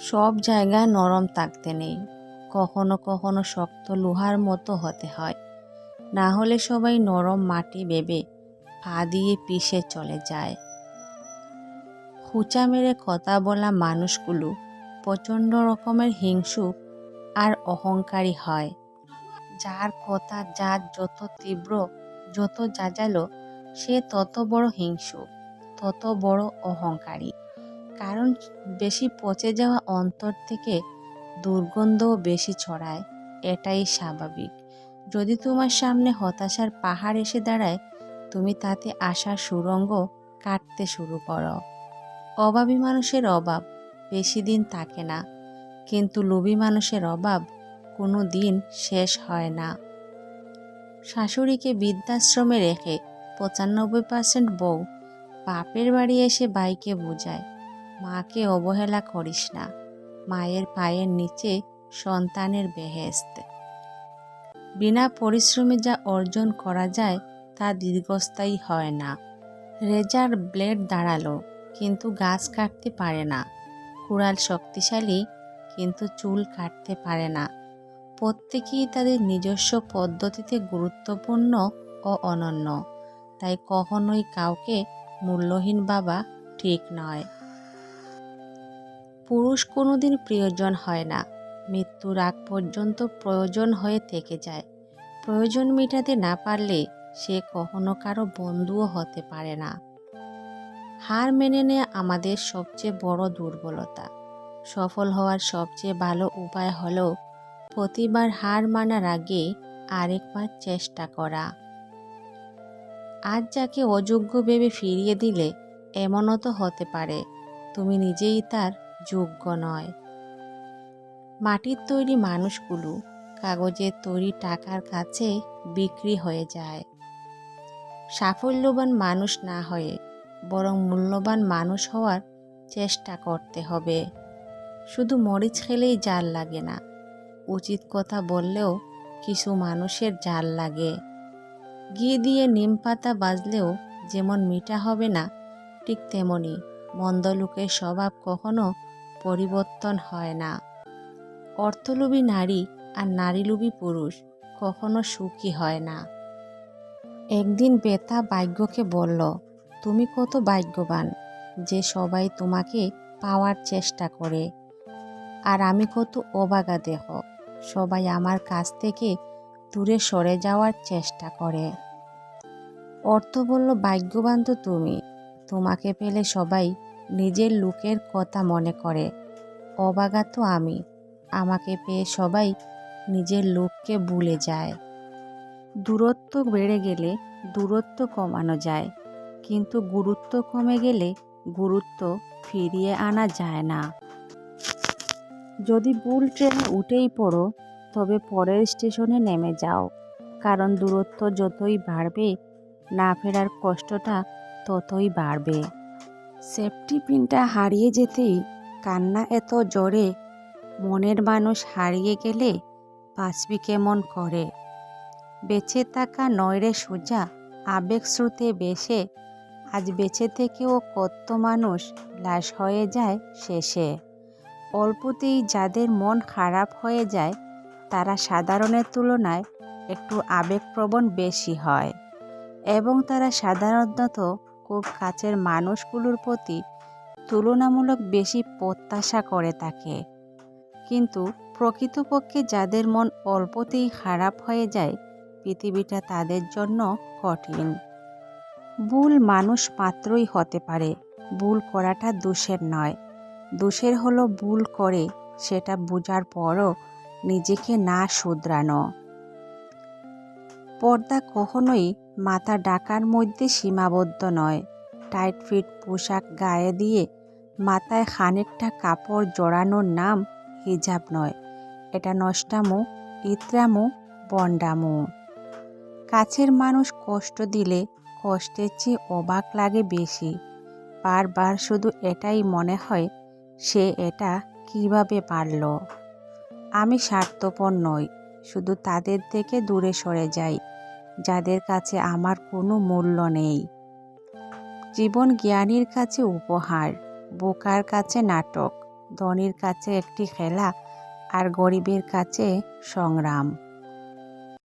সব জায়গায় নরম থাকতে নেই। কখনো কখনো শক্ত লোহার মতো হতে হয়। না হলে সবাই নরম মাটি ভেবে পা দিয়ে পিষে চলে যায়। খুচা মেরে কথা বলা মানুষগুলো প্রচণ্ড রকমের হিংসুক আর অহংকারী হয়। যার কথা, যার যত তীব্র, যত যাজালো, সে তত বড় হিংসুক তত বড় অহংকারী। কারণ বেশি পচে যাওয়া অন্তর থেকে দুর্গন্ধও বেশি ছড়ায়। এটাই স্বাভাবিক। যদি তোমার সামনে হতাশার পাহাড় এসে দাঁড়ায়, তুমি তাতে আশার সুরঙ্গ কাটতে শুরু করো। অভাবী মানুষের অভাব বেশি দিন থাকে না, কিন্তু লোভী মানুষের অভাব কোনো দিন শেষ হয় না। শাশুড়িকে বৃদ্ধাশ্রমে রেখে পঁচানব্বই পার্সেন্ট বউ বাপের বাড়ি এসে বাইকে বোঝায়। মাকে অবহেলা করিস না। মায়ের পায়ের নিচে সন্তানের বেহেস্ত বিনা পরিশ্রমে যা অর্জন করা যায়, তা দীর্ঘস্থায়ী হয় না। রেজার ব্লেড দাঁড়াল, কিন্তু গাছ কাটতে পারে না। কুড়াল শক্তিশালী, কিন্তু চুল কাটতে পারে না। প্রত্যেকেই তাদের নিজস্ব পদ্ধতিতে গুরুত্বপূর্ণ ও অনন্য। তাই কখনোই কাউকে মূল্যহীন বাবা ঠিক নয়। পুরুষ কোনোদিন প্রিয়জন হয় না। মৃত্যুর আগ পর্যন্ত প্রয়োজন হয়ে থেকে যায়। প্রয়োজন মেটাতে না পারলে সে কখনো কারও বন্ধুও হতে পারে না। হার মেনে নেয়া আমাদের সবচেয়ে বড় দুর্বলতা। সফল হওয়ার সবচেয়ে ভালো উপায় হলো প্রতিবার হার মানার আগে আরেকবার চেষ্টা করা। আজ যাকে অযোগ্য ভেবে ফিরিয়ে দিলে এমনও তো হতে পারে। তুমি নিজেই তার যোগ্য নয়। মাটির তৈরি মানুষগুলো কাগজের তৈরি টাকার কাছে বিক্রি হয়ে যায়। সাফল্যবান মানুষ না হয়ে বরং মূল্যবান মানুষ হওয়ার চেষ্টা করতে হবে। শুধু মরিচ খেলেই জাল লাগে না, উচিত কথা বললেও কিছু মানুষের জাল লাগে। ঘি দিয়ে নিম পাতা বাজলেও যেমন মিঠা হবে না, ঠিক তেমনি মন্দ লোকের স্বভাব কখনো পরিবর্তন হয় না। অর্থলোভী নারী আর নারীলোভী পুরুষ কখনো সুখী হয় না। একদিন বেতা ভাগ্যকে বলল, তুমি কত ভাগ্যবান যে সবাই তোমাকে পাওয়ার চেষ্টা করে। আর আমি কত অবাগা দেহ, সবাই আমার কাছ থেকে দূরে সরে যাওয়ার চেষ্টা করে। অর্থ বলল, ভাগ্যবান তো তুমি। তোমাকে পেলে সবাই নিজের লোকের কথা মনে করে। অবাগা তো আমি। আমাকে পেয়ে সবাই নিজের লোককে ভুলে যায়। দূরত্ব বেড়ে গেলে দূরত্ব কমানো যায়। কিন্তু গুরুত্ব কমে গেলে গুরুত্ব ফিরিয়ে আনা যায় না। যদি ভুল ট্রেনে উঠেই পড়ো, তবে পরের স্টেশনে নেমে যাও। কারণ দূরত্ব যতই বাড়বে, না ফেরার কষ্টটা ততই বাড়বে। সেফটি পিনটা হারিয়ে যেতেই কান্না এত জোরে, মনের মানুষ হারিয়ে গেলে বাঁচবি কেমন করে। বেঁচে থাকা নয়রে সোজা আবেগ স্রোতে বেশে আজ বেঁচে থেকেও কত মানুষ লাশ হয়ে যায় শেষে। অল্পতেই যাদের মন খারাপ হয়ে যায়, তারা সাধারণের তুলনায় একটু আবেগপ্রবণ বেশি হয়। এবং তারা সাধারণত খুব কাছের মানুষগুলোর প্রতি তুলনামূলক বেশি প্রত্যাশা করে থাকে। কিন্তু প্রকৃতপক্ষে যাদের মন অল্পতেই খারাপ হয়ে যায়, পৃথিবীটা তাদের জন্য কঠিন। ভুল মানুষ মাত্রই হতে পারে, ভুল করাটা দোষের নয়। দোষের হলো ভুল করে সেটা বোঝার পরও নিজেকে না শুধরানো। পর্দা কখনোই মাথা ডাকার মধ্যে সীমাবদ্ধ নয়। টাইট ফিট পোশাক গায়ে দিয়ে মাথায় খানিকটা কাপড় জড়ানোর নাম হিজাব নয়। এটা নষ্টামো, ইত্রামো, বন্ডামো। কাছের মানুষ কষ্ট দিলে কষ্টের চেয়ে অবাক লাগে বেশি। বারবার শুধু এটাই মনে হয়, সে এটা কীভাবে পারল? আমি স্বার্থপর নই, শুধু তাদের থেকে দূরে সরে যাই। যাদের কাছে আমার কোনো মূল্য নেই। জীবন জ্ঞানীর কাছে উপহার, বোকার কাছে নাটক, ধনীর কাছে একটি খেলা, আর গরিবের কাছে সংগ্রাম।